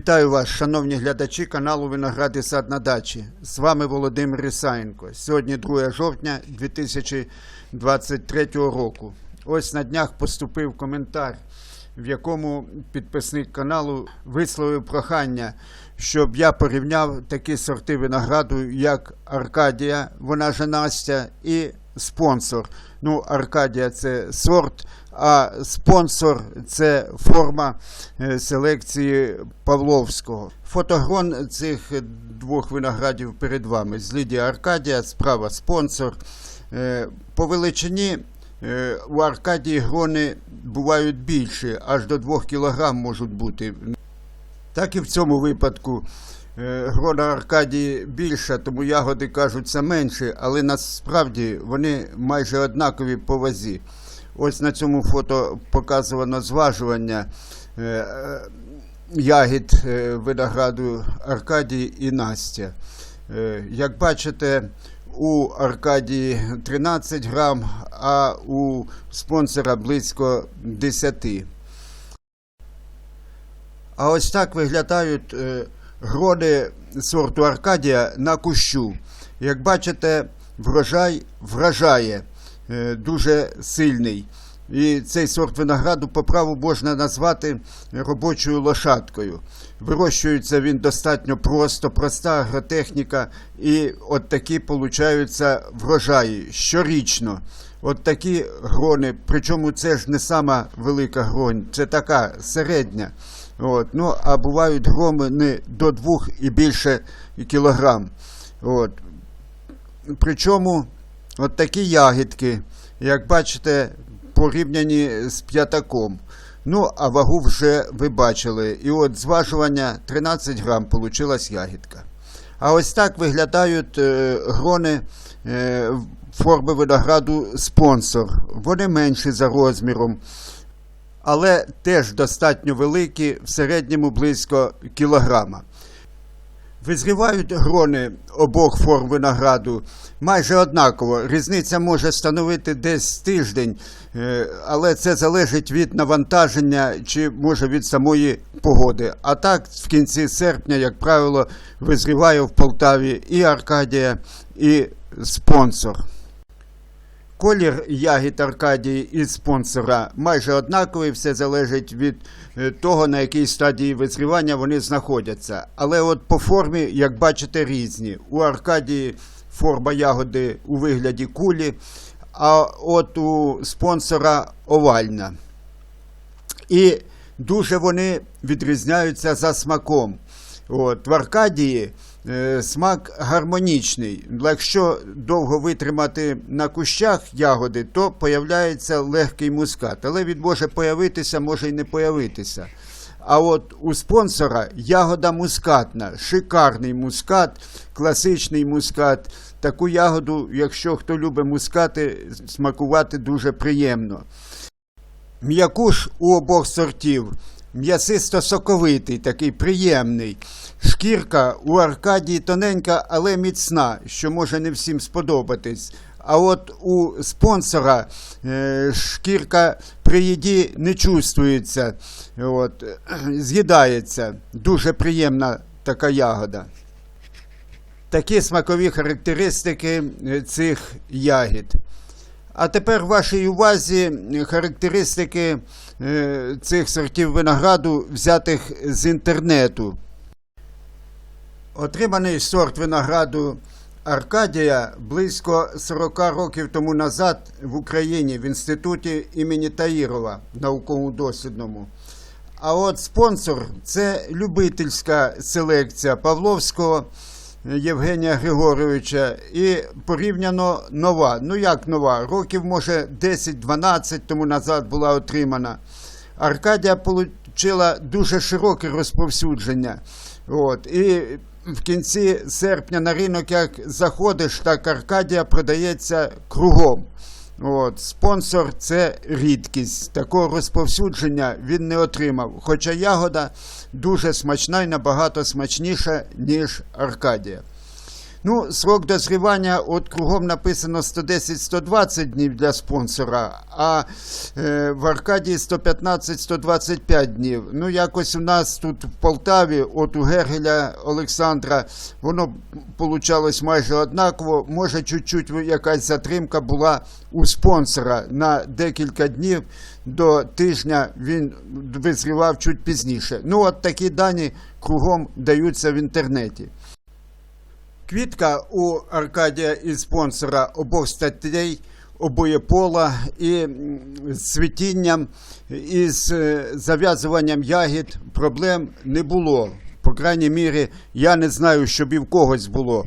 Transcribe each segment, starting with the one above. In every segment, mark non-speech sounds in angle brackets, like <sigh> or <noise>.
Вітаю вас, шановні глядачі каналу Виноград і сад на дачі. З вами Володимир Ісаєнко. Сьогодні 2 жовтня 2023 року. Ось на днях поступив коментар, в якому підписник каналу висловив прохання, щоб я порівняв такі сорти винограду, як Аркадія, вона же Настя, і спонсор. Ну, Аркадія це сорт, а спонсор це форма е, селекції Павловського. Фотогрон цих двох виноградів перед вами. З Лідія Аркадія, справа спонсор. Е, По величині е, у Аркадії грони бувають більші, аж до 2 кг можуть бути. Так і в цьому випадку грона Аркадії більша, тому ягоди кажуться менші, але насправді вони майже однакові по вазі. Ось на цьому фото показано зважування е, е, ягід е, винограду Аркадії і Настя. Е, Як бачите, у Аркадії 13 грам, а у спонсора близько 10. А ось так виглядають грони сорту Аркадія на кущу. Як бачите, врожай вражає е, дуже сильний. І цей сорт винограду по праву можна назвати робочою лошадкою. Вирощується він достатньо просто, проста агротехніка, і от такі получаються врожаї щорічно. От такі грони, причому це ж не сама велика гронь, це така середня. От, ну, а бувають громи не до двох і більше кілограм. От. Причому от такі ягідки, як бачите, порівняні з п'ятаком. Ну, а вагу вже ви бачили. І от зважування 13 грам получилась ягідка. А ось так виглядають е, грони е, форми винограду спонсор. Вони менші за розміром, але теж достатньо великі, в середньому близько кілограма. Визрівають грони обох форм винограду майже однаково. Різниця може становити десь тиждень, е, але це залежить від навантаження чи може від самої погоди. А так, в кінці серпня, як правило, визріває в Полтаві і Аркадія, і спонсор. Колір ягід Аркадії і спонсора майже однаковий, все залежить від е, того, на якій стадії визрівання вони знаходяться. Але от по формі, як бачите, різні. У Аркадії форма ягоди у вигляді кулі, а от у спонсора овальна. І дуже вони відрізняються за смаком. От, в Аркадії е, смак гармонічний. Якщо довго витримати на кущах ягоди, то появляється легкий мускат. Але він може появитися, може й не появитися. А от у спонсора ягода мускатна, шикарний мускат, класичний мускат. Таку ягоду, якщо хто любить мускати, смакувати дуже приємно. М'якуш у обох сортів. М'ясисто-соковитий, такий приємний. Шкірка у Аркадії тоненька, але міцна, що може не всім сподобатись. А от у спонсора е, шкірка при їді не чувствується, от, <clears throat> з'їдається. Дуже приємна така ягода. Такі смакові характеристики е, цих ягід. А тепер в вашій увазі характеристики е, цих сортів винограду, взятих з інтернету. Отриманий сорт винограду Аркадія близько 40 років тому назад в Україні в інституті імені Таїрова, науково-дослідному. А от спонсор це любительська селекція Павловського Євгенія Григоровича і порівняно нова. Ну як нова? Років, може, 10-12 тому назад була отримана. Аркадія отримала дуже широке розповсюдження. От. І в кінці серпня на ринок, як заходиш, так Аркадія продається кругом. От, спонсор це рідкість. Такого розповсюдження він не отримав. Хоча ягода дуже смачна і набагато смачніша, ніж Аркадія. Ну, срок дозрівання, от кругом написано 110-120 днів для спонсора, а е, в Аркадії 115-125 днів. Ну, якось у нас тут в Полтаві, от у Гергеля Олександра, воно получалось майже однаково. Може, чуть-чуть якась затримка була у спонсора на декілька днів до тижня він визрівав чуть пізніше. Ну, от такі дані кругом даються в інтернеті. Квітка у Аркадія і спонсора обох статей, обоєпола і цвітінням, і з е, зав'язуванням ягід проблем не було. По крайній мірі, я не знаю, щоб і в когось було.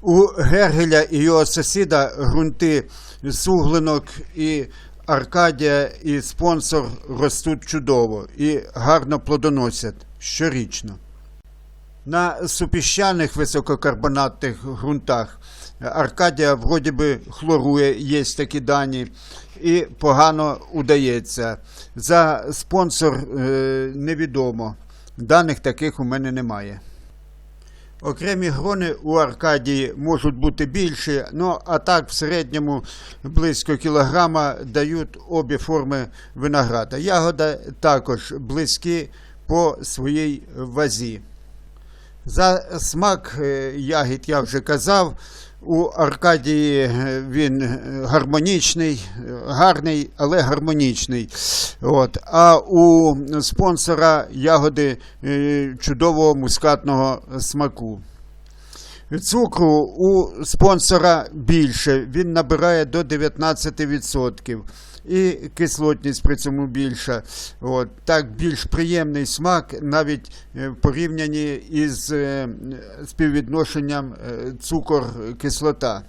У Гергеля і його сусіда ґрунти суглинок і Аркадія і спонсор ростуть чудово і гарно плодоносять щорічно. На супіщаних висококарбонатних ґрунтах Аркадія вроді би хлорує, є такі дані, і погано удається. За спонсор е, невідомо. Даних таких у мене немає. Окремі грони у Аркадії можуть бути більші, ну а так в середньому близько кілограма дають обі форми винограда. Ягода також близькі по своїй вазі. За смак е, ягід я вже казав. У Аркадії е, він е, гармонічний, гарний, але гармонічний. От. А у спонсора ягоди чудового мускатного смаку. Цукру у спонсора більше, він набирає до 19%. І кислотність при цьому більша. От, так більш приємний смак навіть е, в порівнянні із е, співвідношенням е, цукор-кислота.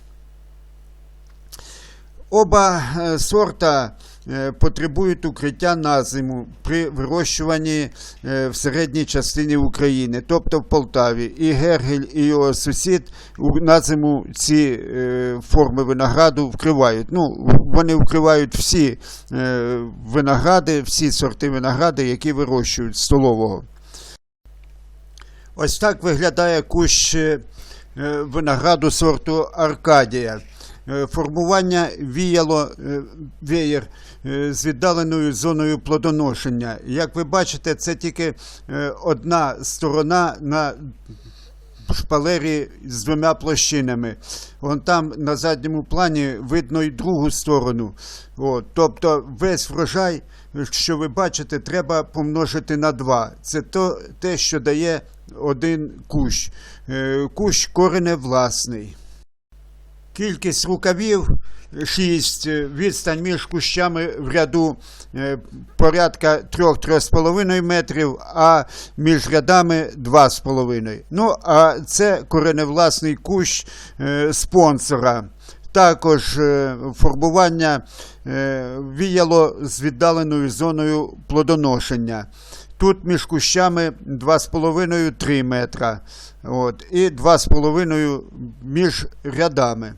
Оба е, сорта потребують укриття на зиму при вирощуванні в середній частині України, тобто в Полтаві. І Гергель, і його сусід на зиму ці форми винограду вкривають. Ну, вони вкривають всі е, виногради, всі сорти винограду, які вирощують столового. Ось так виглядає кущ е, винограду сорту Аркадія. Е, Формування віяло веєр з віддаленою зоною плодоношення. Як ви бачите, це тільки одна сторона на шпалері з двома площинами. Вон там на задньому плані видно і другу сторону. От, тобто весь врожай, що ви бачите, треба помножити на два. Це то, те, що дає один кущ. Е, Кущ кореневласний. Кількість рукавів 6, відстань між кущами в ряду е, порядка 3-3,5 метрів, а між рядами 2,5. Ну, а це кореневласний кущ е, спонсора. Також е, формування е, віяло з віддаленою зоною плодоношення. Тут між кущами 2,5-3 метра. От, і 2,5 між рядами.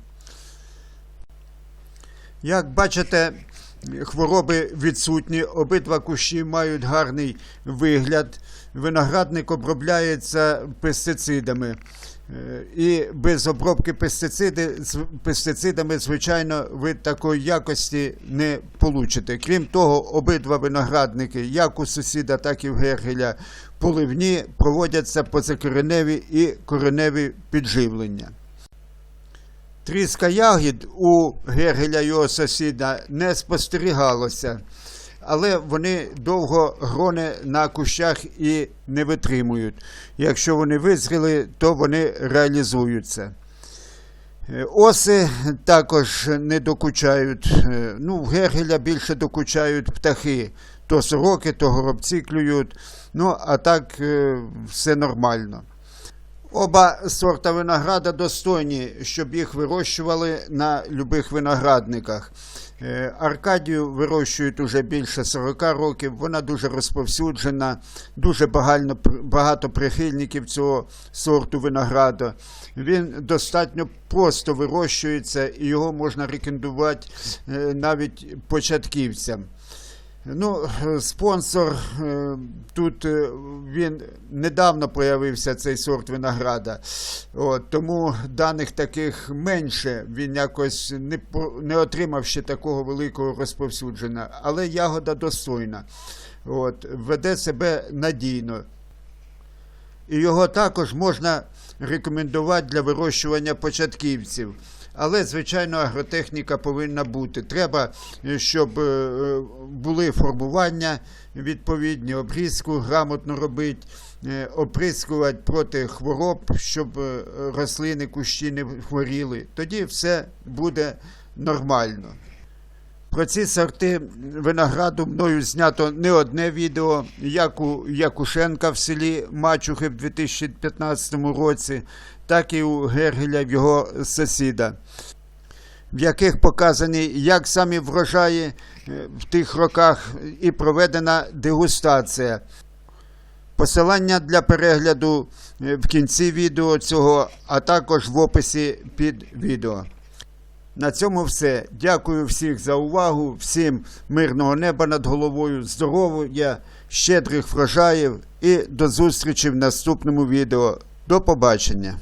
Як бачите, хвороби відсутні, обидва кущі мають гарний вигляд. Виноградник обробляється пестицидами. Е, І без обробки пестициди, пестицидами, звичайно, ви такої якості не получите. Крім того, обидва виноградники, як у сусіда, так і в Гергеля, поливні проводяться позакореневі і кореневі підживлення. Тріска ягід у Гергеля його сусіда не спостерігалося, але вони довго грони на кущах і не витримують. Якщо вони визріли, то вони реалізуються. Е, Оси також не докучають. Е, Ну, в Гергеля більше докучають птахи. То сороки, то горобці клюють. Ну, а так е, все нормально. Оба сорта винограда достойні, щоб їх вирощували на любих виноградниках. Е, Аркадію вирощують уже більше 40 років, вона дуже розповсюджена, дуже багато прихильників цього сорту винограду. Він достатньо просто вирощується і його можна рекомендувати е, навіть початківцям. Ну, спонсор е, тут е, він недавно появився цей сорт винограда. От, тому даних таких менше. Він якось не, не отримав ще такого великого розповсюдження. Але ягода достойна. От, веде себе надійно. І його також можна рекомендувати для вирощування початківців. Але, звичайно, агротехніка повинна бути. Треба, е, щоб е, були формування відповідні, обрізку грамотно робити, е, оприскувати проти хвороб, щоб е, рослини, кущі не хворіли. Тоді все буде нормально. Про ці сорти винограду мною знято не одне відео, як у Якушенка в селі Мачухи в 2015 році, так і у Гергеля в його сусіда, в яких показані як самі врожаї е, в тих роках і проведена дегустація. Посилання для перегляду е, в кінці відео цього, а також в описі під відео. На цьому все. Дякую всіх за увагу, всім мирного неба над головою, здоров'я, щедрих врожаїв і до зустрічі в наступному відео. До побачення!